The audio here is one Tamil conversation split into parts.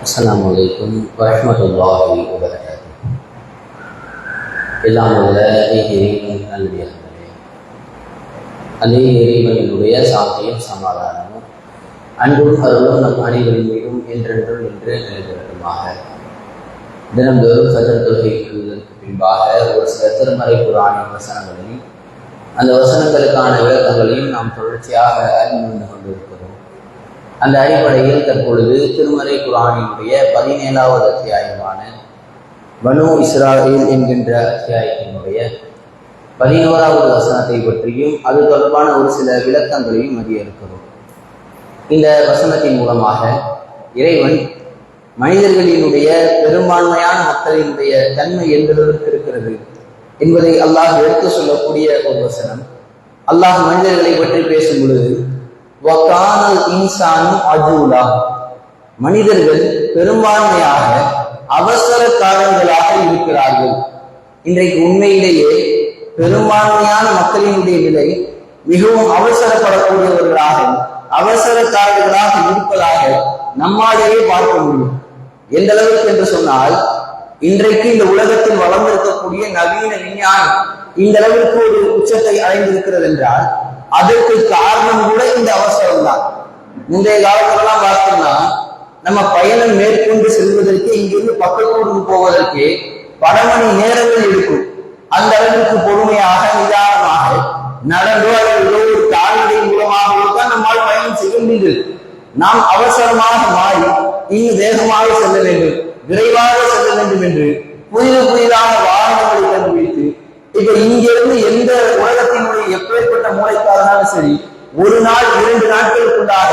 அஸ்லாம் அலைக்கும் வரமத்துல்லாஹி வபரகாத்து எல்லாம் உள்ள இறைவன் நல்லடியார்களே அதே இறைவனுடைய சாந்தியும் சமாதானமும் அன்பும் அருளும் நம் அனைவரின் மீதும் என்றென்றும் என்று நிலைத்திருக்குமாக தினந்தோறும் சஜர் தொகை எழுதுவதற்கு பின்பாக ஒரு சில திருமறை குரானின் வசனங்களையும் அந்த வசனங்களுக்கான விளக்கங்களையும் நாம் தொடர்ச்சியாக அறிந்து கொண்டிருக்கிறோம் அந்த அடிப்படையில் தற்பொழுது திருமறை குரானினுடைய பதினேழாவது அத்தியாயமான பனு இஸ்ராயில் என்கின்ற அத்தியாயத்தினுடைய பதினோராவது வசனத்தை பற்றியும் அது தொடர்பான ஒரு சில விளக்கங்களையும் அறிய இருக்கிறோம். இந்த வசனத்தின் மூலமாக இறைவன் மனிதர்களினுடைய பெரும்பான்மையான மக்களினுடைய தன்மை எந்த அளவிற்கு இருக்கிறது என்பதை அல்லாஹ் எடுத்து சொல்லக்கூடிய ஒரு வசனம். அல்லாஹ் மனிதர்களை பற்றி பேசும் பொழுது இன்சானும் அஜூலா மனிதர்கள் பெரும்பான்மையாக அவசரக்காரர்களாக இருக்கிறார்கள். இன்றைக்கு உண்மையிலேயே பெரும்பான்மையான மக்களினுடைய நிலை மிகவும் அவசரப்படக்கூடியவர்களாக அவசரக்காரர்களாக இருப்பதாக நம்மாலேயே பார்க்க முடியும். எந்த அளவுக்கு என்று சொன்னால் இன்றைக்கு இந்த உலகத்தில் வளர்ந்திருக்கக்கூடிய நவீன விஞ்ஞானம் இந்த அளவிற்கு ஒரு உச்சத்தை அடைந்திருக்கிறது என்றால் அதற்கு காரணம் கூட இந்த அவசரம் தான் முந்தைய காலத்திலலாம் பார்த்தோம்னா நம்ம பயணம் மேற்கொண்டு செல்வதற்கு இங்கிருந்து பக்கத்தூருக்கு போவதற்கு பல மணி நேரங்கள் இருக்கும் அந்த அளவிற்கு பொறுமையாக நிதானமாக நடந்தோ அல்லது ஒரு கால்நடை மூலமாகவோ தான் நம்மால் பயணம் செய்ய முடிந்தது. நாம் அவசரமாக மாறி இன்னும் வேகமாக செல்ல வேண்டும் விரைவாக செல்ல வேண்டும் என்று புதிது புதிதாக வாகனங்களை கண்டுபிடித்து இப்ப இங்கிருந்து எந்த உலகத்தினுடைய எப்படி மூளைக்காரனாலும் சரி ஒரு நாள் இரண்டு நாட்களுக்குள்ளாக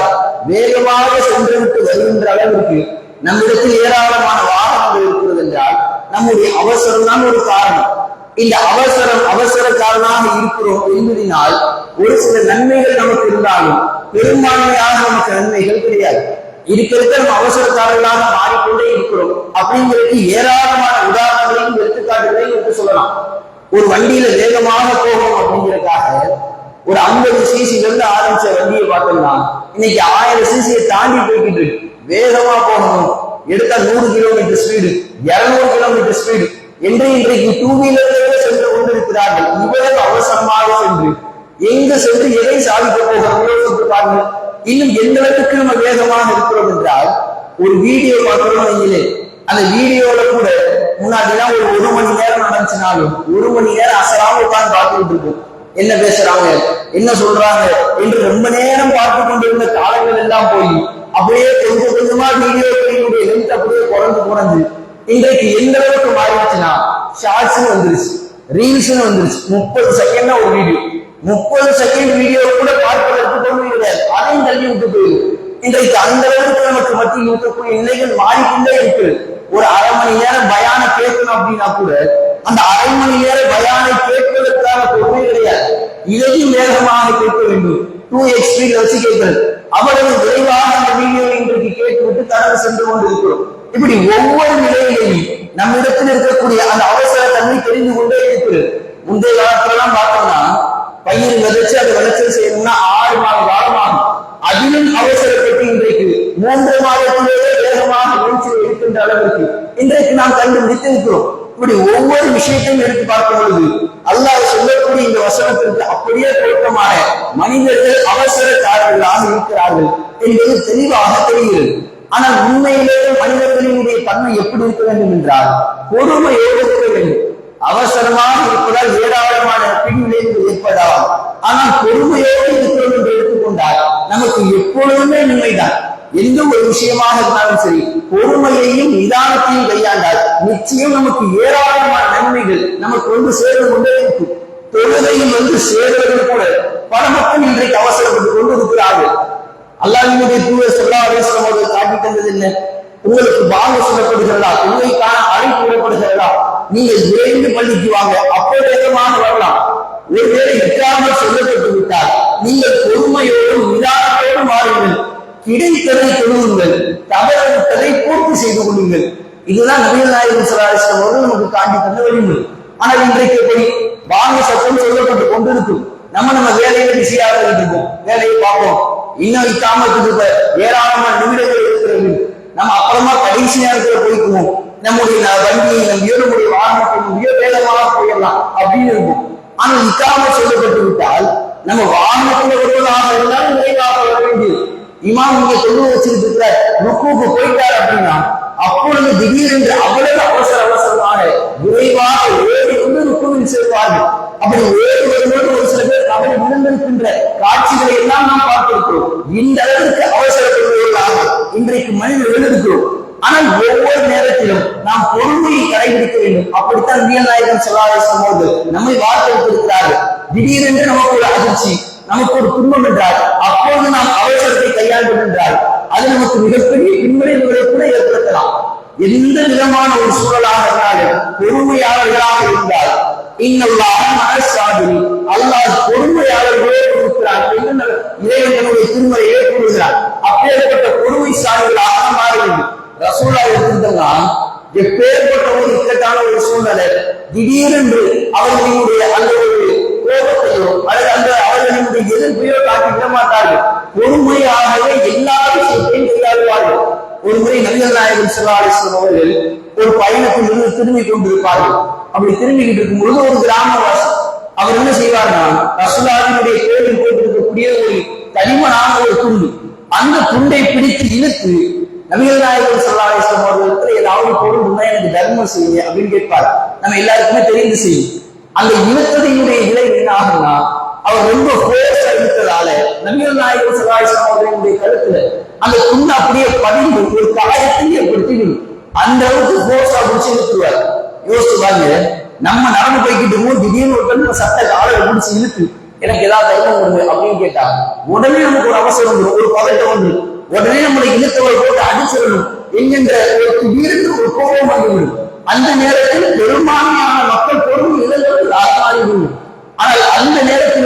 வேகமாக சென்றுவிட்டு வருகின்ற அளவிற்கு நம்மிடத்தில் ஏராளமான வாகனங்கள் இருக்கிறது என்றால் நம்முடைய அவசரம் தான் ஒரு காரணம். இந்த அவசரம் அவசரக்காரனாக இருக்கிறோம் என்பதனால் ஒரு சில நன்மைகள் நமக்கு இருந்தாலும் பெரும்பான்மையாக நமக்கு நன்மைகள் கிடையாது. இருக்க நம்ம அவசரக்காரர்களாக மாறிக்கொண்டே இருக்கிறோம் அப்படிங்கிறதுக்கு ஏராளமான உதாரணங்களையும் எடுத்துக்காட்டுகளையும் எடுத்து சொல்லலாம். ஒரு வண்டியில வேகமாக போகணும் அப்படிங்கிறதுக்காக ஒரு ஐம்பது சிசில இருந்து ஆரம்பிச்ச வண்டியை பார்த்தோம்னா இன்னைக்கு ஆயிரம் சிசியை தாண்டி போய்கிட்டு இருக்கு. வேகமா போகணும். எடுத்தா நூறு கிலோமீட்டர் ஸ்பீடு இருநூறு கிலோமீட்டர் ஸ்பீடு என்று இன்றைக்கு டூ வீலர்களே சென்று கொண்டிருக்கிறார்கள். இவ்வளவு அவசரமாக சென்று. எங்கு சென்று எதை சாதிக்க போகிறோம்? யோசித்து பாருங்கள். இன்னும் எந்த அளவுக்கு நம்ம வேகமாக இருக்கிறோம் என்றால் ஒரு வீடியோ பார்க்கிறோம் நீங்களே அந்த வீடியோல கூட முன்னாடிலாம் ஒரு ஒரு மணி நேரம் நடந்துச்சுனாலும் ஒரு மணி நேரம் அசராம உட்கார்ந்து பார்த்துக்கிட்டு இருக்கும் என்ன பேசுறாங்க? என்ன சொல்றாங்க? என்று ரொம்ப நேரம் பார்த்து கொண்டிருந்த காலங்கள் எல்லாம் போய் அப்படியே கொஞ்சம் கொஞ்சமா வீடியோக்களினுடைய லென்த் அப்படியே குறைஞ்சு குறைஞ்சு இன்றைக்கு எந்த அளவுக்கு மாறிடுச்சுன்னா ஷார்ட்ஸ்னு வந்துருச்சு ரீல்ஸ்னு வந்துருச்சு. முப்பது செகண்ட் ஒரு வீடியோ முப்பது செகண்ட் வீடியோ கூட பார்ப்பதற்கு பொறுமை கிடையாது அதையும் தள்ளி விட்டு போயிடும் இன்றைக்கு அந்த அளவுக்கு நமக்கு மத்தியில் இருக்கக்கூடிய நிலைகள் மாறிக்கொண்டே இருக்கு. ஒரு அரை மணி நேரம் பயான கேட்கணும் அப்படின்னா கூட அந்த அரை மணி நேர பயானை கேட்பதற்காக பொறுமை கிடையாது. இதையும் வேகமாக கேட்க வேண்டும். டூ எக்ஸ் வச்சு கேட்கிறது அவ்வளவு விரைவாக அந்த வீடியோ இன்றைக்கு கேட்டுவிட்டு தரவு சென்று கொண்டு இருக்கிறோம் இப்படி ஒவ்வொரு நிலையிலையும் நம்மிடத்தில் இருக்கக்கூடிய அந்த அவசர தன்மை தெரிந்து கொண்டே இருக்கிறது. முந்தைய காலத்துல எல்லாம் பார்த்தோம்னா பயிர் விதைச்சு அதை விளைச்சல் செய்யணும்னா ஆறு மாத காலம் ஆகும் அதிலும் அவசரப்பட்டு இன்றைக்கு மூன்று மாதத்திலேயே வேகமாக வீழ்ச்சியை இருக்கின்ற அளவிற்கு இன்றைக்கு நாம் கண்டு முடித்திருக்கிறோம் இப்படி ஒவ்வொரு விஷயத்தையும் எடுத்து பார்க்கும் பொழுது அல்லாஹ் சொல்லக்கூடிய இந்த வசனத்திற்கு அப்படியே பொருத்தமான மனிதர்கள் அவசரக்காரர்களாக இருக்கிறார்கள் என்பது தெளிவாக தெரிகிறது. ஆனால் உண்மையிலேயே மனிதர்களினுடைய தன்மை எப்படி இருக்க வேண்டும் என்றால் பொறுமையோடு இருக்க வேண்டும். அவசரமாக இருப்பதால் ஏராளமான பின்விளைவுகள் ஏற்படலாம். ஆனால் பொறுமையோடு இருக்கிறோம் என்று எடுத்துக்கொண்டால் நமக்கு எப்பொழுதுமே நிலைதான் எந்த ஒரு விஷயமாக இருந்தாலும் சரி பொறுமையையும் நிதானத்தையும் கையாண்டால் நிச்சயம் நமக்கு ஏராளமான நன்மைகள் நமக்கு வந்து சேர்ந்து கொண்டே இருக்கும். தொழுகையில் வந்து சேர்வதில் கூட பல மக்கள் இன்றைக்கு அவசரப்பட்டு கொண்டு இருக்கிறார்கள் அல்லாஹினுடைய தூய சொல்லா அலிஸ்லாம் அவர்கள் காட்டி தந்தது என்ன? உங்களுக்கு வாங்க சொல்லப்படுகிறதா தொழுகைக்கான அழைப்பு விடப்படுகிறதா நீங்கள் விரைந்து பள்ளிக்கு வாங்க அப்போ வேகமாக வரலாம். ஒருவேளை இக்காமல் சொல்லப்பட்டு விட்டால் நீங்கள் பொறுமையோடும் நிதானத்தோடும் மாறுங்கள் கிடைத்ததை தொழுவுங்கள் தவறுவிட்டதை பூர்த்தி செய்து கொள்ளுங்கள். இதுதான் நபிகள் நாயகம் சலாஹம் அவர்கள் நமக்கு காட்டி தந்த வழிமுறை. ஆனால் இன்றைக்கு எப்படி? வாங்க சத்தம் சொல்லப்பட்டு கொண்டிருக்கும். நம்ம நம்ம வேலையில பிஸியாக இருப்போம் வேலையை பார்ப்போம். இன்னும் இக்காமத்துக்கு ஏராளமான நிமிடங்கள் இருக்கிறது. நம்ம அப்புறமா கடைசி நேரத்துல போய்க்குவோம். நம்முடைய ந- வண்டியை நம்பியோ நம்முடைய வாகனத்தை நம்பியோ வேகமாக போயிடலாம் அப்படின்னு இருக்கும் ஆனால் இக்காம சொல்லப்பட்டு விட்டால் நம்ம வாகனத்தில் வருவதாக இருந்தாலும் விரைவாக இமாம் இங்க கொண்டு வச்சுட்டு இருக்கிற ருக்குக்கு போயிட்டார் அப்படின்னா அப்பொழுது திடீரென்று அவ்வளவு அவசர அவசரமாக விரைவாக ஓடி வந்து ருக்குவில் சேர்ப்பார்கள் அப்படி ஓடி வரும்போது ஒரு சில பேர் தவறி விழுந்திருக்கின்ற காட்சிகளை எல்லாம் நாம் பார்த்திருக்கிறோம். இந்த அளவிற்கு அவசரப்படுவதற்காக இன்றைக்கு மனிதர் எழுதிருக்கிறோம் ஆனால் ஒவ்வொரு நேரத்திலும் நாம் பொறுமையை கடைபிடிக்க வேண்டும். அப்படித்தான் வீரநாயகன் நாயகன் செல்லாதேசம் அவர்கள் நம்மை வார்த்தெடுத்திருக்கிறார்கள் திடீரென்று நமக்கு ஒரு அதிர்ச்சி நமக்கு ஒரு துன்பம் என்றால் அப்போது நாம் அவசரத்தை கையாள்வது என்றால் அது நமக்கு மிகப்பெரிய பின்விளைவுகளை கூட ஏற்படுத்தலாம். எந்த விதமான ஒரு சூழலாக இருந்தாலும் பொறுமையாளர்களாக இருந்தால் இன்னல்லாக மனசாதிரி அல்லாஹ் பொறுமையாளர்களே இருக்கிறார் என்று நம் இறைவன் தன்னுடைய திருமறையே கூறுகிறார் அப்பேற்பட்ட பொறுமைசாலிகளாக நாம் மாற வேண்டும். ரசூலா எடுத்திருந்தோம்னா எப்பேற்பட்ட ஒரு இக்கட்டான ஒரு சூழ்நிலை திடீரென்று அவர்களுடைய அந்த ஒரு கோபத்தையோ அல்லது அந்த அவர்களினுடைய எதிர்ப்பையோ விட மாட்டார்கள் பொறுமையாகவே எல்லா விஷயத்தையும் கையாளுவார்கள் ஒரு முறை நபிகள் நாயகன் சிவாலேஸ்வரம் அவர்கள் ஒரு பயணத்தில் இருந்து திரும்பி கொண்டிருப்பார்கள். அப்படி திரும்பிக்கிட்டு இருக்கும் பொழுது ஒரு கிராமவாசி அவர் என்ன செய்வார்னா ரசுலாவினுடைய கோவில் போட்டிருக்கக்கூடிய ஒரு தனிமனான ஒரு துண்டு அந்த துண்டை பிடித்து இழுத்து நபிகள் நாயகர் சல்லாஹம் அவர்களுக்கு ஏதாவது பொருள் இருந்தா எனக்கு தர்மம் செய்யுங்க அப்படின்னு கேட்பார். நம்ம எல்லாருக்குமே தெரிந்து செய்யும். அந்த இழுத்ததையுடைய விலை என்ன ஆகும்னா அவர் ரொம்ப போர்ஸ் இழுத்ததால நபிகள் நாயகர் சதாசிவம் அவர்களுடைய கழுத்துல அந்த துண்டு அப்படியே பதிந்து ஒரு காயத்தை ஏற்படுத்தி அந்த அளவுக்கு போர்ஸா பிடிச்சு இழுத்துவார் யோசிச்சு பாருங்க நம்ம நடந்து போய்கிட்டு இருக்கோம் திடீர்னு ஒரு பெண் சட்ட காலை பிடிச்சு இழுத்து எனக்கு ஏதாவது தைரியம் வருது அப்படின்னு கேட்டா உடனே நமக்கு ஒரு அவசரம் வந்துடும் ஒரு பதட்டம் வந்துடும் உடனே நம்மளை இழுத்தவர் போட்டு அடிச்சிடணும் என்கின்ற ஒரு திடீர்னு ஒரு கோபம் வந்துவிடும் அந்த நேரத்தில் பெரும்பான்மையான மக்கள் பொருள் இழந்தவர்கள் ஆசாரிகள் ஆனால் அந்த நேரத்தில்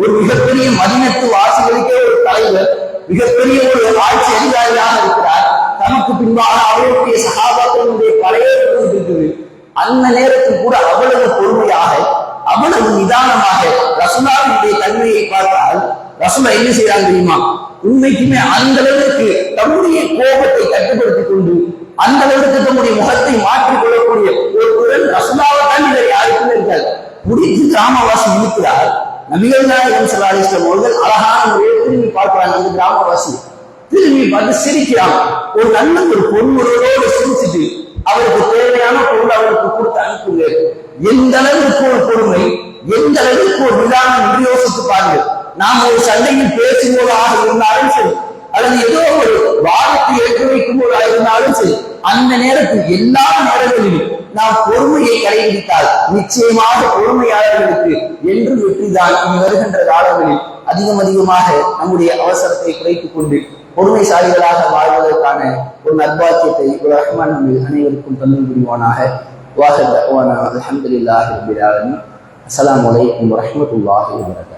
ஒரு மிகப்பெரிய மதினத்து வாசிகளுக்கே ஒரு தலைவர் மிகப்பெரிய ஒரு ஆட்சி அதிகாரியாக இருக்கிறார். தனக்கு பின்பாக அவருடைய சகாபாக்களுடைய பழைய இருக்குது அந்த நேரத்தில் கூட அவ்வளவு பொறுமையாக அவ்வளவு நிதானமாக ரசுலாவினுடைய தன்மையை பார்த்தால் ரசுலா என்ன செய்யறாங்க தெரியுமா? உண்மைக்குமே அந்த அளவுக்கு தம்முடைய கோபத்தை கட்டுப்படுத்திக் கொண்டு அந்த அளவுக்கு தம்முடைய முகத்தை மாற்றிக் கொள்ளக்கூடிய ஒரு குரல் ரசுலாவை தான் இதை யாருக்குமே இருக்காது. முடித்து கிராமவாசி இருக்கிறார். நபிகள் நாயகம் சல்லாஹிஸ்லம் அவர்கள் அழகான முறையை திரும்பி பார்க்கிறாங்க அந்த கிராமவாசி. திரும்பி பார்த்து சிரிக்கிறாங்க ஒரு நல்ல ஒரு பொன்முறையோடு சிரிச்சுட்டு அவருக்கு தேவையான பொருள் அவருக்கு கொடுத்து அனுப்புங்க எந்த அளவுக்கு ஒரு பொறுமை எந்த அளவுக்கு ஒரு நிதானம் யோசித்து பாருங்கள். நாம் ஒரு சண்டையில் ஆக இருந்தாலும் சரி அல்லது ஏதோ ஒரு வாதத்தை எடுத்து வைக்கும் ஒரு இருந்தாலும் சரி அந்த நேரத்தில் எல்லா நேரங்களிலும் நாம் பொறுமையை கடைபிடித்தால் நிச்சயமாக பொறுமையாளர்களுக்கு என்று வெற்றிதான் இனி வருகின்ற காலங்களில் அதிகம் அதிகமாக நம்முடைய அவசரத்தை குறைத்துக் கொண்டு பொறுமைசாலிகளாக வாழ்வதற்கான ஒரு நற்பாக்கியத்தை ஒரு ரஹ்மான் நம்ம அனைவருக்கும் தந்து புரிவானாக வாஹர் அல்ஹம்துலில்லாஹி ரபில் வலைக்கம் வரமத்துல்லாஹி அலைக்கும்